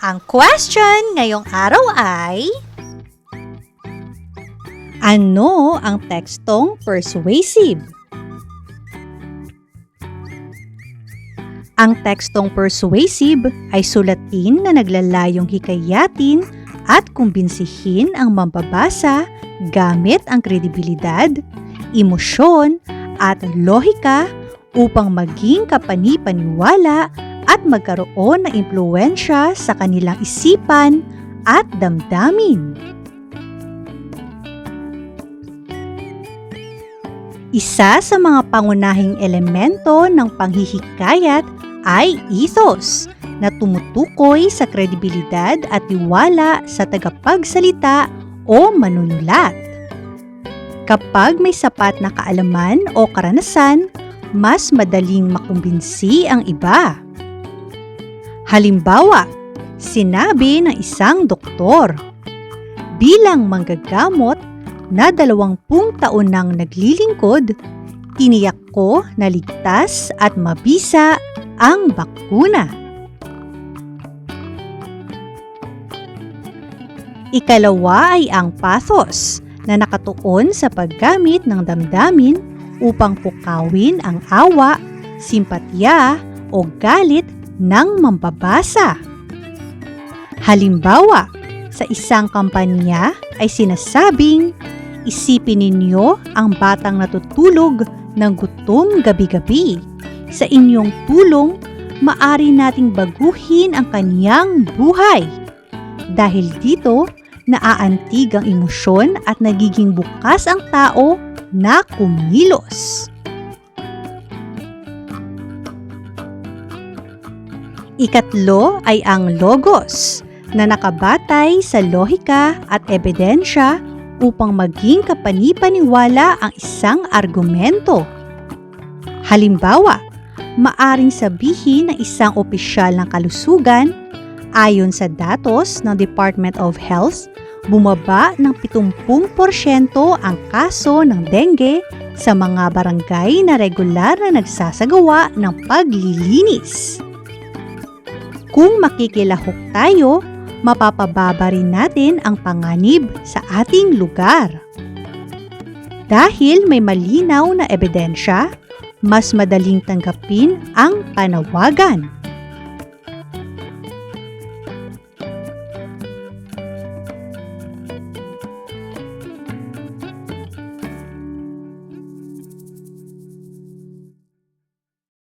Ang question ngayong araw ay Ano ang tekstong persuasive? Ang tekstong persuasive ay sulatin na naglalayong hikayatin at kumbinsihin ang mambabasa gamit ang kredibilidad, emosyon at lohika upang maging kapanipaniwala at magkaroon ng impluensya sa kanilang isipan at damdamin. Isa sa mga pangunahing elemento ng panghihikayat ay ethos na tumutukoy sa kredibilidad at tiwala sa tagapagsalita o manunulat. Kapag may sapat na kaalaman o karanasan, mas madaling makumbinsi ang iba. Halimbawa, sinabi ng isang doktor, bilang manggagamot na dalawampung taon nang naglilingkod, tiniyak ko na ligtas at mabisa ang bakuna. Ikalawa ay ang pathos na nakatuon sa paggamit ng damdamin upang pukawin ang awa, simpatya o galit ng mambabasa. Halimbawa, sa isang kampanya ay sinasabing, isipin ninyo ang batang natutulog ng gutom gabi-gabi. Sa inyong tulong, maari nating baguhin ang kaniyang buhay. Dahil dito, naaantig ang emosyon at nagiging bukas ang tao na kumilos. Ikatlo ay ang logos na nakabatay sa lohika at ebidensya upang maging kapanipaniwala ang isang argumento. Halimbawa, maaring sabihin ng isang opisyal ng kalusugan ayon sa datos ng Department of Health, bumaba ng 70% ang kaso ng dengue sa mga barangay na regular na nagsasagawa ng paglilinis. Makikilahok tayo, mapapababa rin natin ang panganib sa ating lugar. Dahil may malinaw na ebidensya, mas madaling tanggapin ang panawagan.